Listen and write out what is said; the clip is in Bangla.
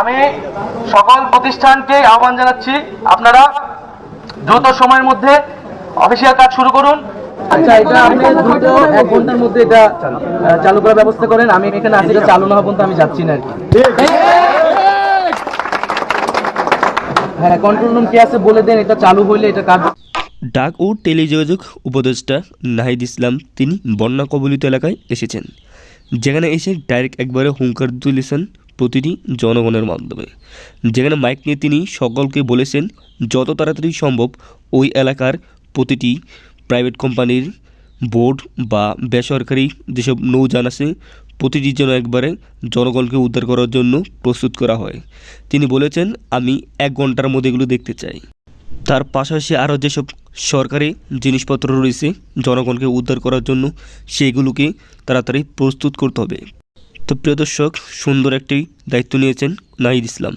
আমি সকল প্রতিষ্ঠানকে আহ্বান জানাচ্ছি আপনারা দ্রুত সময়ের মধ্যে অফিসিয়াল কাজ শুরু করুন। আচ্ছা এটা আপনি দ্রুত এক ঘণ্টার মধ্যে এটা চালু করার ব্যবস্থা করেন। আমি এখানে আছি এটা চালু না পর্যন্ত আমি যাচ্ছি না হ্যাঁ কন্ট্রোল রুম কে আছে বলে দেন এটা চালু হইলে এটা কাজ ডাক ও টেলিযোগাযোগ উপদেষ্টা নাহিদ ইসলাম তিনি বন্যা কবলিত এলাকায় এসেছেন। যেখানে এসে ডাইরেক্ট একবারে হুঙ্কার তুলেছেন প্রতিটি জনগণের মাধ্যমে। যেখানে মাইক নিয়ে তিনি সকলকে বলেছেন, যত তাড়াতাড়ি সম্ভব ওই এলাকার প্রতিটি প্রাইভেট কোম্পানির বোর্ড বা বেসরকারি যেসব নৌযান আছে, প্রতিটি যেন একবারে জনগণকে উদ্ধার করার জন্য প্রস্তুত করা হয়। তিনি বলেছেন, আমি এক ঘণ্টার মধ্যে এগুলো দেখতে চাই। তার পাশাপাশি আরও যেসব সরকারি জিনিসপত্র রয়েছে, জনগণকে উদ্ধার করার জন্য, সেগুলোকে তাড়াতাড়ি প্রস্তুত করতে হবে। তো প্রিয় দর্শক সুন্দর একটি দায়িত্ব নিয়েছেন নাহিদ ইসলাম।